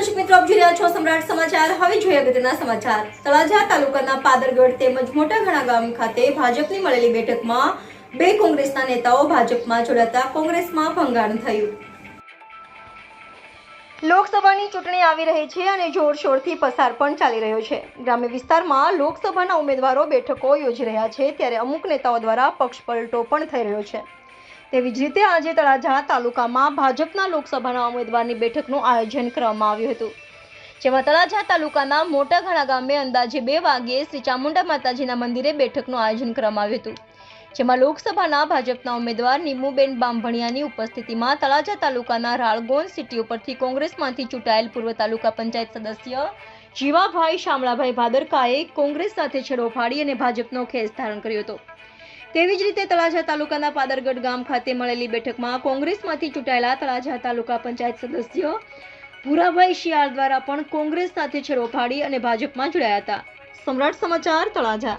દર્શક મિત્રો, આપ જોઈ રહ્યા છો સમ્રાટ સમાચાર. હવે જોઈએ અગત્યના સમાચાર. તળાજા તાલુકાના પાદરગઢ તેમજ મોટા ઘણા ગામ ખાતે ભાજપની મળેલી બેઠકમાં બે કોંગ્રેસના નેતાઓ ભાજપમાં જોડાતા કોંગ્રેસમાં ભંગાણ થયું. લોકસભાની ચૂંટણી આવી રહી છે અને જોરશોરથી પસાર પણ ચાલી રહ્યો છે. ગ્રામ્ય વિસ્તારમાં લોકસભાના ઉમેદવારો બેઠકો યોજી રહ્યા છે, ત્યારે અમુક નેતાઓ દ્વારા પક્ષ પલટો પણ થઈ રહ્યો છે. તેવી જ રીતે આજે તળાજા તાલુકામાં ભાજપના લોકસભાના ઉમેદવારની બેઠકનું આયોજન કરવામાં આવ્યું હતું. જેમાં તળાજા તાલુકાના મોટા ઘણા ગામે અંદાજે બે વાગ્યે શ્રી ચામુંડા માતાજીના મંદિરે બેઠકનું આયોજન કરવામાં આવ્યું હતું. જેમાં લોકસભાના ભાજપના ઉમેદવાર નીમુબેન બામભણિયાની ઉપસ્થિતિમાં તળાજા તાલુકાના રાળગોન સિટી ઉપરથી કોંગ્રેસમાંથી ચૂંટાયેલ પૂર્વ તાલુકા પંચાયત સદસ્ય જીવાભાઈ શામળાભાઈ ભાદરકાએ કોંગ્રેસ સાથે છેડો ફાડી અને ભાજપનો ખેસ ધારણ કર્યો હતો. તેવી જ રીતે તળાજા તાલુકાના પાદરગઢ ગામ ખાતે મળેલી બેઠકમાં કોંગ્રેસમાંથી ચૂંટાયેલા તળાજા તાલુકા પંચાયત સદસ્યો ભૂરાભાઈ શિયાળ દ્વારા પણ કોંગ્રેસ સાથે છેડો ફાડી અને ભાજપમાં જોડાયા હતા. સમ્રાટ સમાચાર તળાજા.